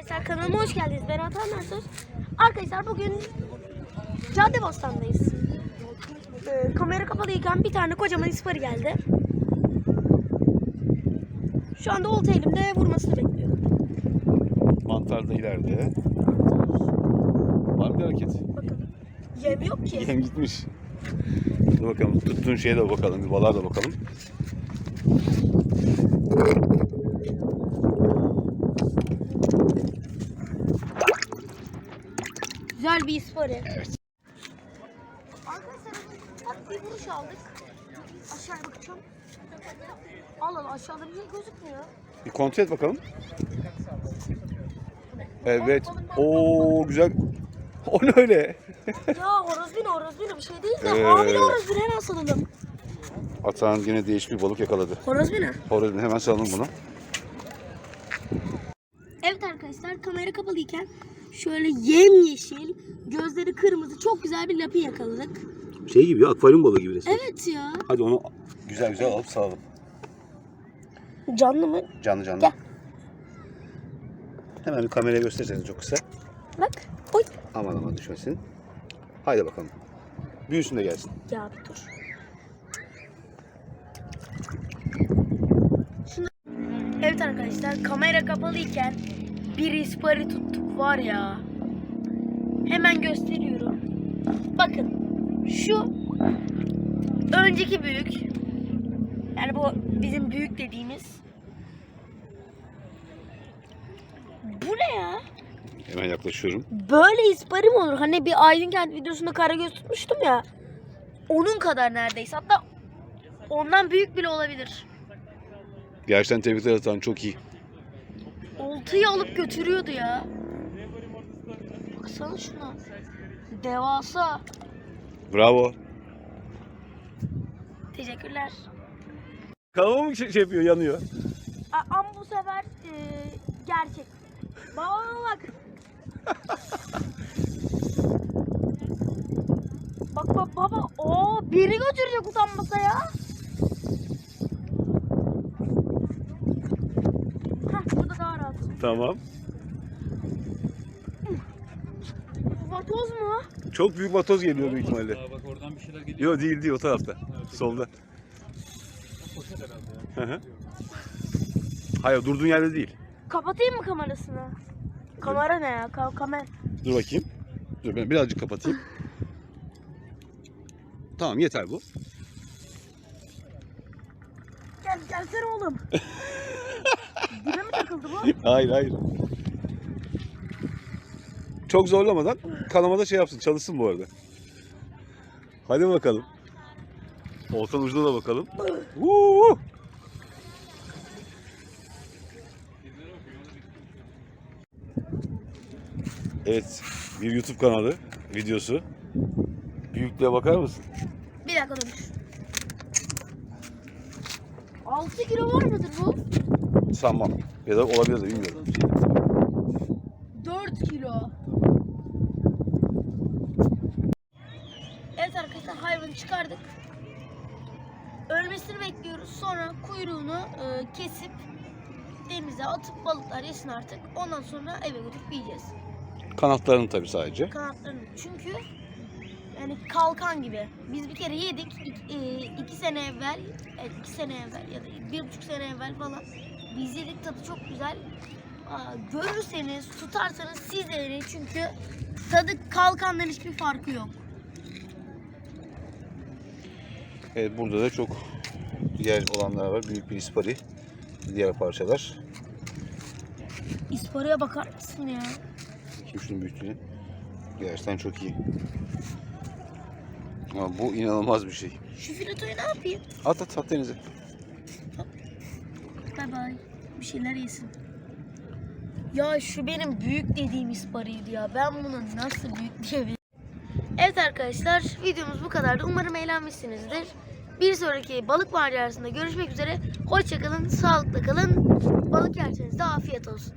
Arkadaşlar kanalıma hoş geldiniz. Ben Atan Mersoz. Arkadaşlar bugün Caddebostan'dayız. Ee, kamera kapalıyken bir tane kocaman ispari geldi. Şu anda olta elimde vurmasını bekliyorum. Mantar da ileride. Var mı bir hareket? Bakın. Yem yok ki. Yem gitmiş. Dur bakalım tuttuğun şeye de bakalım. Bir balığa da bakalım. Güzel bir ispari. Evet. Arkadaşlar bak bir vuruş aldık. Aşağıya bakacağım. Allah Allah aşağıda bir şey gözükmüyor. Bir kontrol et bakalım. Evet. Oo güzel. O ne öyle? ya horozbine horozbine bir şey değil de. Ee. Abi horozbine hemen salalım. Atan yine değişik bir balık yakaladı. Horozbine. Horozun hemen salalım bunu. Evet arkadaşlar kamera kapalıyken şöyle yemyeşil, gözleri kırmızı çok güzel bir lapi yakaladık. Şey gibi akvaryum balığı gibi resmen. Evet ya. Hadi onu güzel güzel alıp salalım. Canlı mı? Canlı canlı. Gel. Hemen bir kameraya gösterseniz çok kısa. Bak. Oy. Aman aman düşmesin. Haydi bakalım. Büyüsün de gelsin. Ya bir dur. Şunu... Evet arkadaşlar kamera kapalıyken bir ispari tuttuk var ya. Hemen gösteriyorum. Bakın şu önceki büyük. Yani bu bizim büyük dediğimiz. Bu ne ya? Hemen yaklaşıyorum. Böyle ispari mi olur? Hani bir Aydın Kent videosunda karagöz tutmuştum ya. Onun kadar neredeyse. Hatta ondan büyük bile olabilir. Gerçekten tebrikler Atan çok iyi. Oltayı alıp götürüyordu ya. Baksana şuna. Devasa. Bravo. Teşekkürler. Kanalıma mı şey, şey yapıyor, yanıyor? A- ama bu sefer e, gerçek. Baba bak. bak bak baba. Oo biri götürecek utanmasa ya. Tamam. Vatoz mu? Çok büyük vatoz geliyor büyük ihtimalle. Aa, bak oradan bir şeyler geliyor. Yok değil değil o tarafta. Solda. Poşet herhalde ya. Hı hı. Hayır durduğun yerde değil. Kapatayım mı kamerasını? Kamera ne ya? Ka kamera. Dur bakayım. Dur ben birazcık kapatayım. Tamam yeter bu. Gel gelsene oğlum. Dibe mi takıldı bu? Hayır hayır. Çok zorlamadan kanamada şey yapsın çalışsın bu arada. Hadi bakalım. Oltan ucuna da bakalım. Woo! Evet, bir YouTube kanalı videosu. Büyüklüğe bakar mısın? Bir dakika dur. 6 kilo var mıdır bu? Sanmam. Ya da olabilir de bilmiyorum. 4 kilo. Evet arkadaşlar hayvanı çıkardık. Ölmesini bekliyoruz. Sonra kuyruğunu e, kesip denize atıp balıklar yesin artık. Ondan sonra eve götürüp yiyeceğiz. Kanatlarını tabii sadece. Kanatlarını. Çünkü yani kalkan gibi. Biz bir kere yedik. İki, e, iki sene evvel, evet, iki sene evvel ya da bir buçuk sene evvel falan. Biz yedik tadı çok güzel. Aa, görürseniz, tutarsanız siz de deneyin çünkü tadı kalkandan hiçbir farkı yok. Evet burada da çok diğer olanlar var. Büyük bir ispari. Diğer parçalar. İspariye bakar mısın ya? Bakayım şunun büyüklüğüne. Gerçekten çok iyi. Ama bu inanılmaz bir şey. Şu filetoyu ne yapayım? At at at denize. Bay bay. Bir şeyler yesin. Ya şu benim büyük dediğim ispariydi ya. Ben bunu nasıl büyük diyebilirim? Evet arkadaşlar videomuz bu kadardı. Umarım eğlenmişsinizdir. Bir sonraki balık macerasında görüşmek üzere. Hoşçakalın, sağlıkla kalın. Balık yerseniz de afiyet olsun.